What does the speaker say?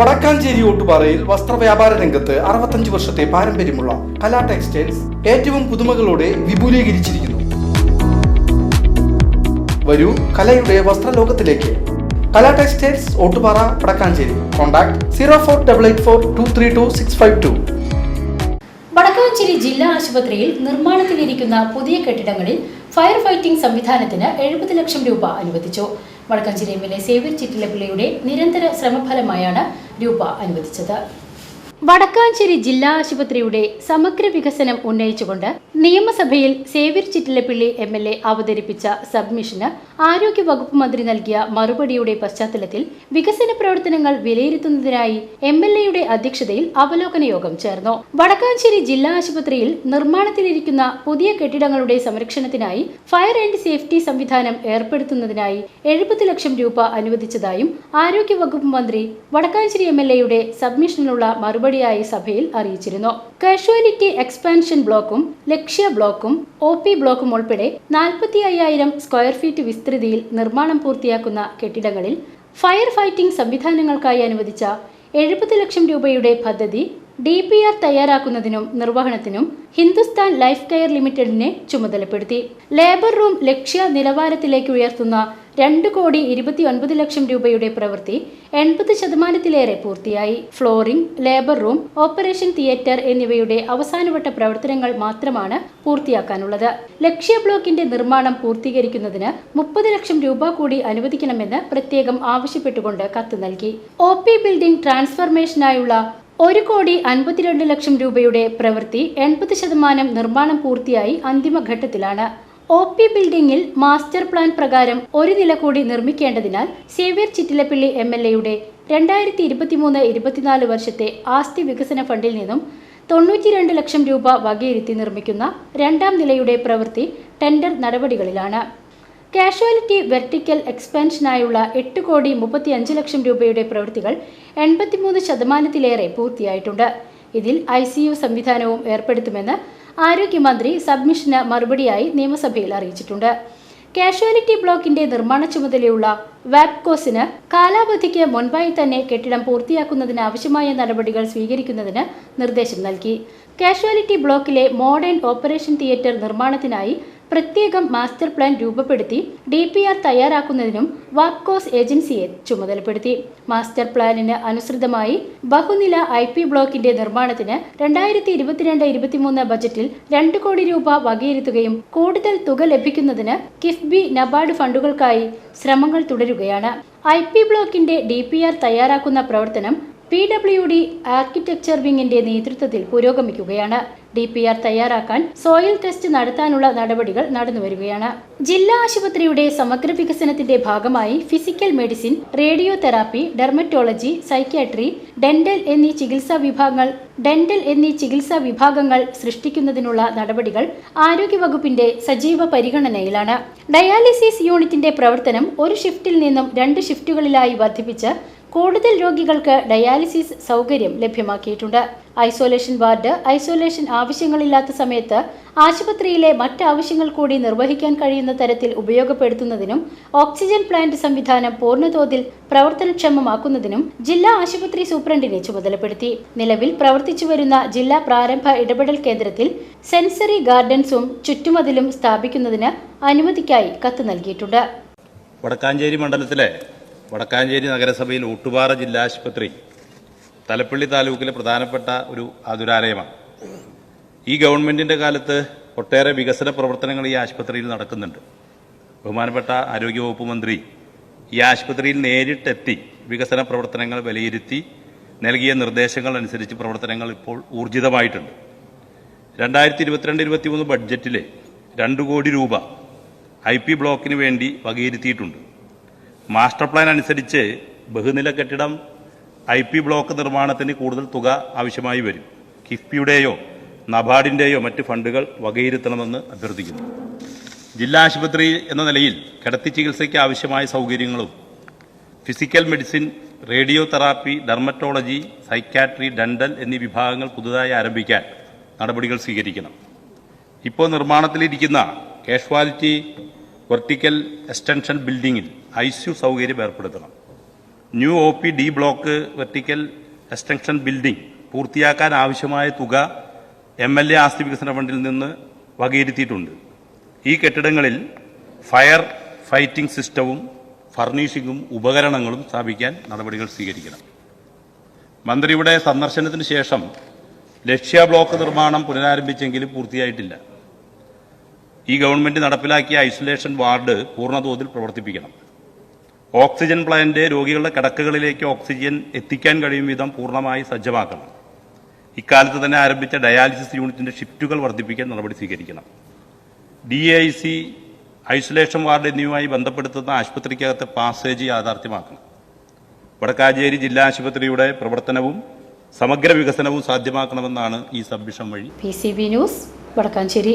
വടക്കാഞ്ചേരി ഓട്ടുപാറയിൽ വസ്ത്രവ്യാപാര രംഗത്ത് അറുപത്തഞ്ച് വർഷത്തെ പാരമ്പര്യമുള്ള കലാ ടെക്സ്റ്റൈൽസ് ഏറ്റവും പുതുമകളോടെ വിപുലീകരിച്ചിരിക്കുന്നു. വരൂ കലയുടെ വസ്ത്രലോകത്തിലേക്ക്. Kala textiles Ottupara Vadakkanchery. Contact zero four double eight four two three two six five two. Vadakkanchery ജില്ലാ ആശുപത്രിയിൽ നിർമ്മാണത്തിലിരിക്കുന്ന പുതിയ കെട്ടിടങ്ങളിൽ ഫയർ ഫൈറ്റിംഗ് സംവിധാനത്തിന് എഴുപത് ലക്ഷം രൂപ അനുവദിച്ചു. Vadakkanchery M L A Xavier ചിറ്റിലപ്പിള്ളിയുടെ നിരന്തര ശ്രമഫലമായാണ് രൂപ അനുവദിച്ചത്. വടക്കാഞ്ചേരി ജില്ലാ ആശുപത്രിയുടെ സമഗ്ര വികസനം ഉന്നയിച്ചുകൊണ്ട് നിയമസഭയിൽ Xavier Chittilappilly M L A അവതരിപ്പിച്ച സബ്മിഷന് ആരോഗ്യ വകുപ്പ് മന്ത്രി നൽകിയ മറുപടിയുടെ പശ്ചാത്തലത്തിൽ വികസന പ്രവർത്തനങ്ങൾ വിലയിരുത്തുന്നതിനായി എം എൽ എയുടെ അധ്യക്ഷതയിൽ അവലോകന യോഗം ചേർന്നു. വടക്കാഞ്ചേരി ജില്ലാ ആശുപത്രിയിൽ നിർമ്മാണത്തിലിരിക്കുന്ന പുതിയ കെട്ടിടങ്ങളുടെ സംരക്ഷണത്തിനായി ഫയർ ആൻഡ് സേഫ്റ്റി സംവിധാനം ഏർപ്പെടുത്തുന്നതിനായി എഴുപത് ലക്ഷം രൂപ അനുവദിച്ചതായും ആരോഗ്യ വകുപ്പ് മന്ത്രി വടക്കാഞ്ചേരി എം എൽ എയുടെ സബ്മിഷനിലുള്ള മറുപടിയായി സഭയിൽ അറിയിച്ചിരുന്നു. കാഷ്വാലിറ്റി എക്സ്പാൻഷൻ ബ്ലോക്കും ലക്ഷ്യ ബ്ലോക്കും ഒ പി ബ്ലോക്കും ഉൾപ്പെടെ നാൽപ്പത്തി അയ്യായിരം സ്ക്വയർ ഫീറ്റ് വിസ്തൃതിയിൽ നിർമ്മാണം പൂർത്തിയാക്കുന്ന കെട്ടിടങ്ങളിൽ ഫയർ ഫൈറ്റിംഗ് സംവിധാനങ്ങൾക്കായി അനുവദിച്ച എഴുപത് ലക്ഷം രൂപയുടെ പദ്ധതി ഡി പി ആർ തയ്യാറാക്കുന്നതിനും നിർവഹണത്തിനും ഹിന്ദുസ്ഥാൻ ലൈഫ് കെയർ ലിമിറ്റഡിനെ ചുമതലപ്പെടുത്തി. ലേബർ റൂം ലക്ഷ്യ നിലവാരത്തിലേക്ക് ഉയർത്തുന്ന രണ്ട് കോടി ഇരുപത്തി ഒൻപത് ലക്ഷം രൂപയുടെ പ്രവൃത്തി എൺപത് ശതമാനത്തിലേറെ പൂർത്തിയായി. Flooring labour room operation theatre എന്നിവയുടെ അവസാനവട്ട പ്രവർത്തനങ്ങൾ മാത്രമാണ് പൂർത്തിയാക്കാനുള്ളത്. ലക്ഷ്യ ബ്ലോക്കിന്റെ നിർമ്മാണം പൂർത്തീകരിക്കുന്നതിന് മുപ്പത് ലക്ഷം രൂപ കൂടി അനുവദിക്കണമെന്ന് പ്രത്യേകം ആവശ്യപ്പെട്ടുകൊണ്ട് കത്ത് നൽകി. ഒ പി ബിൽഡിംഗ് ട്രാൻസ്ഫർമേഷനായുള്ള ഒരു കോടി അൻപത്തിരണ്ട് ലക്ഷം രൂപയുടെ പ്രവൃത്തി എൺപത് ശതമാനം നിർമ്മാണം പൂർത്തിയായി അന്തിമഘട്ടത്തിലാണ്. ഒ പി ബിൽഡിംഗിൽ മാസ്റ്റർ പ്ലാൻ പ്രകാരം ഒരു നില കൂടി നിർമ്മിക്കേണ്ടതിനാൽ സേവ്യർ ചിറ്റിലപ്പള്ളി എം എൽ എയുടെ രണ്ടായിരത്തി ഇരുപത്തിമൂന്ന് ഇരുപത്തിനാല് വർഷത്തെ ആസ്തി വികസന ഫണ്ടിൽ നിന്നും തൊണ്ണൂറ്റിരണ്ട് ലക്ഷം രൂപ വകയിരുത്തി നിർമ്മിക്കുന്ന രണ്ടാം നിലയുടെ പ്രവൃത്തി ടെൻഡർ നടപടികളിലാണ്. കാഷ്വാലിറ്റി വെർട്ടിക്കൽ എക്സ്പാൻഷനായുള്ള എട്ട് കോടി മുപ്പത്തി അഞ്ച് ലക്ഷം രൂപയുടെ പ്രവൃത്തികൾ എൺപത്തിമൂന്ന് ശതമാനത്തിലേറെ പൂർത്തിയായിട്ടുണ്ട്. ഇതിൽ ഐ സി യു സംവിധാനവും ഏർപ്പെടുത്തുമെന്ന് ആരോഗ്യമന്ത്രി സബ്മിഷന് മറുപടിയായി നിയമസഭയിൽ അറിയിച്ചിട്ടുണ്ട്. കാഷ്വാലിറ്റി ബ്ലോക്കിന്റെ നിർമ്മാണ ചുമതലയുള്ള വാപ്കോസിന് കാലാവധിക്ക് മുൻപായി തന്നെ കെട്ടിടം പൂർത്തിയാക്കുന്നതിന് ആവശ്യമായ നടപടികൾ സ്വീകരിക്കുന്നതിന് നിർദ്ദേശം നൽകി. കാഷ്വാലിറ്റി ബ്ലോക്കിലെ മോഡേൺ ഓപ്പറേഷൻ തിയേറ്റർ നിർമ്മാണത്തിനായി പ്രത്യേകം മാസ്റ്റർ പ്ലാൻ രൂപപ്പെടുത്തി ഡി പി ആർ തയ്യാറാക്കുന്നതിനും വാപ്കോസ് ഏജൻസിയെ ചുമതലപ്പെടുത്തി. മാസ്റ്റർ പ്ലാനിന് അനുസൃതമായി ബഹുനില ഐ പി ബ്ലോക്കിന്റെ നിർമ്മാണത്തിന് രണ്ടായിരത്തി ഇരുപത്തിരണ്ട് ഇരുപത്തിമൂന്ന് ബജറ്റിൽ രണ്ട് കോടി രൂപ വകയിരുത്തുകയും കൂടുതൽ തുക ലഭിക്കുന്നതിന് കിഫ്ബി നബാർഡ് ഫണ്ടുകൾക്കായി ശ്രമങ്ങൾ തുടരുകയാണ്. ഐ പി ബ്ലോക്കിന്റെ ഡി പി ആർ തയ്യാറാക്കുന്ന പ്രവർത്തനം പി ഡബ്ല്യു ഡി ആർക്കിടെക്ചർ വിങ്ങിന്റെ നേതൃത്വത്തിൽ പുരോഗമിക്കുകയാണ്. ഡി പി ആർ തയ്യാറാക്കാൻ സോയിൽ ടെസ്റ്റ് നടത്താനുള്ള നടപടികൾ നടന്നുവരികയാണ്. ജില്ലാ ആശുപത്രിയുടെ സമഗ്ര വികസനത്തിന്റെ ഭാഗമായി physical medicine radio therapy dermatology psychiatry dental എന്നീ ചികിത്സാ വിഭാഗങ്ങൾ ഡെന്റൽ എന്നീ ചികിത്സാ വിഭാഗങ്ങൾ സൃഷ്ടിക്കുന്നതിനുള്ള നടപടികൾ ആരോഗ്യവകുപ്പിന്റെ സജീവ പരിഗണനയിലാണ്. ഡയാലിസിസ് യൂണിറ്റിന്റെ പ്രവർത്തനം ഒരു ഷിഫ്റ്റിൽ നിന്നും രണ്ട് ഷിഫ്റ്റുകളിലായി വർദ്ധിപ്പിച്ച് കൂടുതൽ രോഗികൾക്ക് ഡയാലിസിസ് സൗകര്യം ലഭ്യമാക്കിയിട്ടുണ്ട്. ഐസൊലേഷൻ വാർഡ് ഐസൊലേഷൻ ആവശ്യങ്ങളില്ലാത്ത സമയത്ത് ആശുപത്രിയിലെ മറ്റ് ആവശ്യങ്ങൾ കൂടി നിർവഹിക്കാൻ കഴിയുന്ന തരത്തിൽ ഉപയോഗപ്പെടുത്തുന്നതിനും ഓക്സിജൻ പ്ലാന്റ് സംവിധാനം പൂർണതോതിൽ പ്രവർത്തനക്ഷമമാക്കുന്നതിനും ജില്ലാ ആശുപത്രി സൂപ്രണ്ടിനെ ചുമതലപ്പെടുത്തി. നിലവിൽ പ്രവർത്തിച്ചുവരുന്ന ജില്ലാ പ്രാരംഭ ഇടപെടൽ കേന്ദ്രത്തിൽ സെൻസറി ഗാർഡൻസും ചുറ്റുമതിലും സ്ഥാപിക്കുന്നതിന് അനുമതിക്കായി കത്ത് നൽകിയിട്ടുണ്ട്. വടക്കാഞ്ചേരി മണ്ഡലത്തിലെ വടക്കാഞ്ചേരി നഗരസഭയിൽ ഊട്ടുപാറ ജില്ലാ ആശുപത്രി തലപ്പള്ളി താലൂക്കിലെ പ്രധാനപ്പെട്ട ഒരു ആതുരാലയമാണ്. ഈ ഗവൺമെന്റിന്റെ കാലത്ത് ഒട്ടേറെ വികസന പ്രവർത്തനങ്ങൾ ഈ ആശുപത്രിയിൽ നടക്കുന്നുണ്ട്. ബഹുമാനപ്പെട്ട ആരോഗ്യവകുപ്പ് മന്ത്രി ഈ ആശുപത്രിയിൽ നേരിട്ടെത്തി വികസന പ്രവർത്തനങ്ങൾ വിലയിരുത്തി നൽകിയ നിർദ്ദേശങ്ങൾ അനുസരിച്ച് പ്രവർത്തനങ്ങൾ ഇപ്പോൾ ഊർജിതമായിട്ടുണ്ട്. രണ്ടായിരത്തി ഇരുപത്തിരണ്ട് ഇരുപത്തിമൂന്ന് ബഡ്ജറ്റിലെ രണ്ട് കോടി രൂപ ഐ പി ബ്ലോക്കിന് വേണ്ടി വകയിരുത്തിയിട്ടുണ്ട്. മാസ്റ്റർ പ്ലാൻ അനുസരിച്ച് ബഹുനില കെട്ടിടം ഐ പി ബ്ലോക്ക് നിർമ്മാണത്തിന് കൂടുതൽ തുക ആവശ്യമായി വരും. കിഫ്ബിയുടെയോ നബാർഡിന്റെയോ മറ്റ് ഫണ്ടുകൾ വകയിരുത്തണമെന്ന് അഭ്യർത്ഥിക്കുന്നു. ജില്ലാ ആശുപത്രി എന്ന നിലയിൽ കിടത്തി ചികിത്സയ്ക്ക് ആവശ്യമായ സൗകര്യങ്ങളും physical medicine radio therapy dermatology psychiatry dental എന്നീ വിഭാഗങ്ങൾ പുതുതായി ആരംഭിക്കാൻ നടപടികൾ സ്വീകരിക്കണം. ഇപ്പോൾ നിർമ്മാണത്തിലിരിക്കുന്ന കാഷ്വാലിറ്റി വെർട്ടിക്കൽ എക്സ്റ്റൻഷൻ ബിൽഡിംഗിൽ ഐ സി യു സൗകര്യം ഏർപ്പെടുത്തണം. New O P D block vertical extension building പൂർത്തിയാക്കാൻ ആവശ്യമായ തുക എം എൽ എ ആസ്തി വികസന ഫണ്ടിൽ നിന്ന് വകയിരുത്തിയിട്ടുണ്ട്. ഈ കെട്ടിടങ്ങളിൽ ഫയർ ഫൈറ്റിംഗ് സിസ്റ്റവും ഫർണിഷിങ്ങും ഉപകരണങ്ങളും സ്ഥാപിക്കാൻ നടപടികൾ സ്വീകരിക്കണം. മന്ത്രിയുടെ സന്ദർശനത്തിന് ശേഷം ലക്ഷ്യ ബ്ലോക്ക് നിർമ്മാണം പുനരാരംഭിച്ചെങ്കിലും പൂർത്തിയായിട്ടില്ല. ഈ ഗവൺമെന്റ് നടപ്പിലാക്കിയ ഐസൊലേഷൻ വാർഡ് പൂർണതോതിൽ പ്രവർത്തിപ്പിക്കണം. ഓക്സിജൻ പ്ലാന്റ് രോഗികളുടെ കിടക്കകളിലേക്ക് ഓക്സിജൻ എത്തിക്കാൻ കഴിയും വിധം പൂർണമായി സജ്ജമാക്കണം. ഇക്കാലത്ത് തന്നെ ആരംഭിച്ച ഡയാലിസിസ് യൂണിറ്റിന്റെ ഷിഫ്റ്റുകൾ വർദ്ധിപ്പിക്കാൻ നടപടി സ്വീകരിക്കണം. D I C isolation ward എന്നിവയുമായി ബന്ധപ്പെടുത്തുന്ന ആശുപത്രിക്കകത്തെ പാസേജ് യാഥാർത്ഥ്യമാക്കണം. വടക്കാഞ്ചേരി ജില്ലാ ആശുപത്രിയുടെ പ്രവർത്തനവും സമഗ്ര വികസനവും സാധ്യമാക്കണമെന്നാണ് ഈ സബ്മിഷൻ വഴി. P C B news Vadakkanchery.